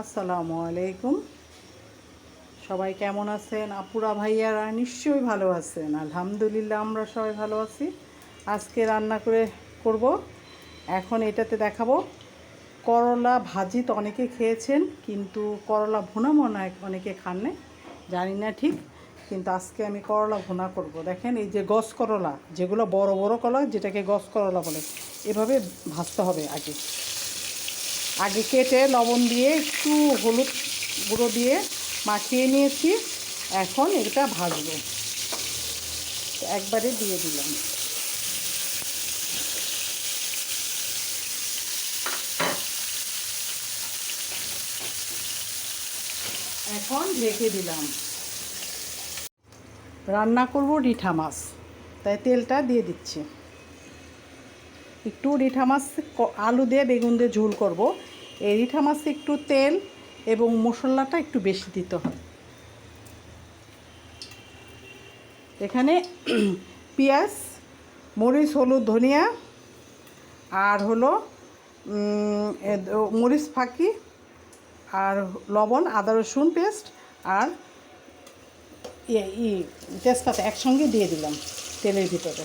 আসসালামু আলাইকুম। সবাই কেমন আছেন? আপুরা, ভাইয়ারা নিশ্চয়ই ভালো আছেন। আলহামদুলিল্লাহ, আমরা সবাই ভালো আছি। আজকে রান্না করে করব। এখন এটাতে দেখাবো। করলা ভাজি তো অনেকে খেয়েছেন, কিন্তু করলা ভুনা মনে হয় অনেকে খান না জানি না ঠিক, কিন্তু আজকে আমি করলা ভুনা করব। দেখেন, এই যে গস করলা, যেগুলো বড় বড় কলা যেটাকে গস করলা বলে, এভাবে ভাজতে হবে আগে। আগে কেটে লবণ দিয়ে একটু হলুদ গুঁড়ো দিয়ে মাখিয়ে নিয়েছি। এখন এটা ভাজবো। একবারে দিয়ে দিলাম। এখন ঢেকে দিলাম। রান্না করব রিঠা মাছ, তাই তেলটা দিয়ে দিচ্ছি। একটু রিঠা মাছ, আলু দিয়ে বেগুন দিয়ে ঝোল করব। এই রিঠা মাছে একটু তেল এবং মশলাটা একটু বেশি দিতে হয়। এখানে পেঁয়াজ, মরিচ, হলুদ, ধনিয়া আর হলো মরিচ ফাঁকি আর লবণ, আদা, রসুন পেস্ট আর ইয়ে ই, তেজপাতা একসঙ্গে দিয়ে দিলাম তেলের ভিতরে।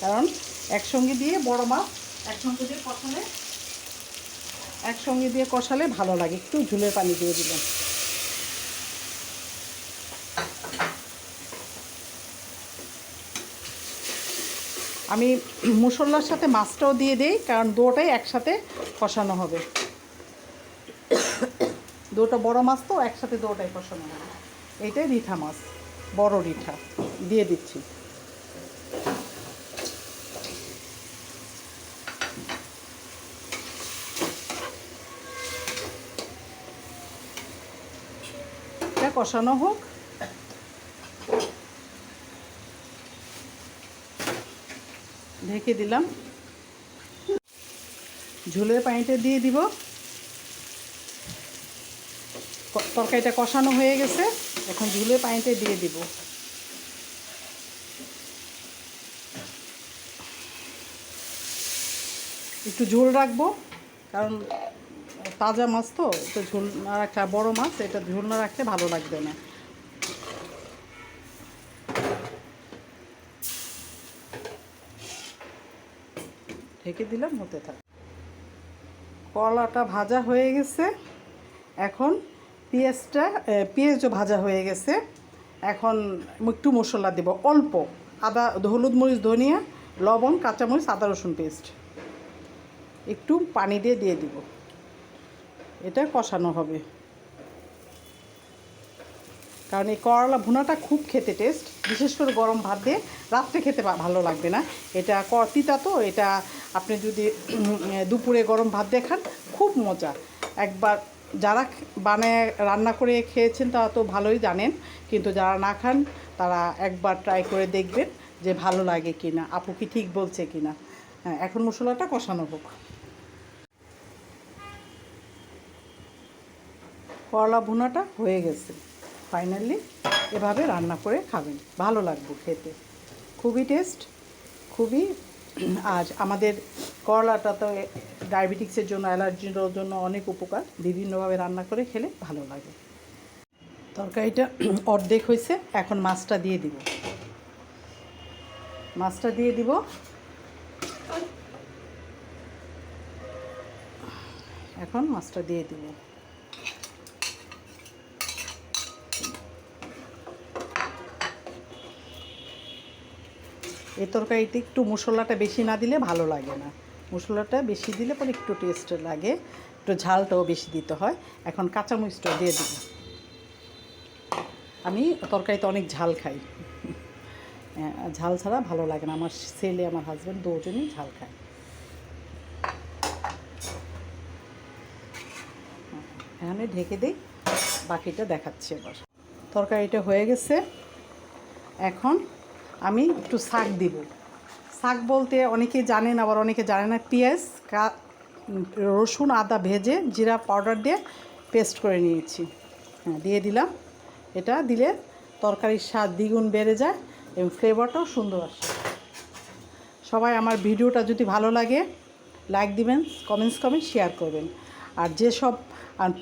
কারণ একসঙ্গে দিয়ে বড় মাছ একসঙ্গে দিয়ে কষালে একসঙ্গে দিয়ে কষালে ভালো লাগে। একটু ঝুলের পানি দিয়ে দিলাম। আমি মুসল্লার সাথে মাছটাও দিয়ে দিই, কারণ দুটাই একসাথে কষানো হবে। দুটো বড় মাছ তো, একসাথে দুটাই কষানো হবে। এইটাই রিঠা মাছ, বড় রিঠা। দিয়ে দিচ্ছি। কষানো হোক। ঢেকে দিলাম। ঝোলের পানিটা দিয়ে দিব। তরকারিটা কষানো হয়ে গেছে। এখন ঝোলের পানিটা দিয়ে দিব। একটু ঝোল রাখব, কারণ তাজা মাছ তো তো ঝোল না আর বড়ো মাছ, এটা ঝোল না রাখলে ভালো লাগবে না। ঢেকে দিলাম, হতে থাক। কলাটা ভাজা হয়ে গেছে। এখন পেঁয়াজটা পেঁয়াজও ভাজা হয়ে গেছে। এখন একটু মশলা দেব, অল্প। আদা, হলুদ মরিচ, ধনিয়া, লবণ, কাঁচামরিচ, আদা রসুন পেস্ট। একটু পানি দিয়ে দিয়ে দিব। এটা কষানো হবে। কারণ এই করলা ভুনাটা খুব খেতে টেস্ট বিশেষ করে গরম ভাত দিয়ে রাত্রে খেতে ভালো লাগবে না। এটা তিতা তো, এটা আপনি যদি দুপুরে গরম ভাত দিয়ে খান, খুব মজা। একবার যারা বানায় রান্না করে খেয়েছেন তারা তো ভালোই জানেন, কিন্তু যারা না খান, তারা একবার ট্রাই করে দেখবেন যে ভালো লাগে কি না আপু কি ঠিক বলছে কি না হ্যাঁ এখন মশলাটা কষানো হোক। করলা ভুনাটা হয়ে গেছে। ফাইনালি এভাবে রান্না করে খাবেন। ভালো লাগবে খেতে। খুবই টেস্ট খুবই আর আমাদের করলাটা তো ডায়াবেটিক্সের জন্য অ্যালার্জির জন্য অনেক উপকার। বিভিন্নভাবে রান্না করে খেলে ভালো লাগে। তরকারিটা অর্ধেক হয়েছে, এখন মাছটা দিয়ে দিব। মাছটা দিয়ে দিব। এখন মাছটা দিয়ে দিব। এই তরকারিতে একটু মশলাটা বেশি না দিলে ভালো লাগে না। মশলাটা বেশি দিলে পরে একটু টেস্ট লাগে একটু ঝালটাও বেশি দিতে হয়। এখন কাঁচামরিচটাও দিয়ে দিব। আমি তরকারিতে অনেক ঝাল খাই। হ্যাঁ, ঝাল ছাড়া ভালো লাগে না। আমার ছেলে আমার হাজব্যান্ড দুজনই ঝাল খায়। এখানে ঢেকে দিই। বাকিটা দেখাচ্ছি এবার। তরকারিটা হয়ে গেছে। এখন আমি একটু শাক দিব। শাক বলতে অনেকে জানেন, আবার অনেকে জানে না, পেঁয়াজ রসুন, আদা ভেজে জিরা পাউডার দিয়ে পেস্ট করে নিয়েছি। হ্যাঁ দিয়ে দিলাম। এটা দিলে তরকারির স্বাদ দ্বিগুণ বেড়ে যায় এবং ফ্লেভারটাও সুন্দর আসে। সবাই আমার ভিডিওটা যদি ভালো লাগে, লাইক দিবেন, কমেন্টস কমেন্ট, শেয়ার করবেন। আর যেসব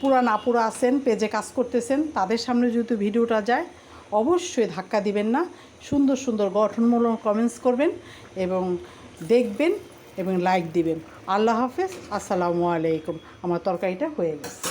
পুরান আপুরা আছেন, পেজে কাজ করতেছেন, তাদের সামনে যদি ভিডিওটা যায় অবশ্যই ধাক্কা দিবেন না। সুন্দর সুন্দর গঠনমূলক কমেন্টস করবেন এবং দেখবেন এবং লাইক দিবেন। আল্লাহ হাফেজ। আসসালামু আলাইকুম। আমার তরকারিটা হয়ে গেছে।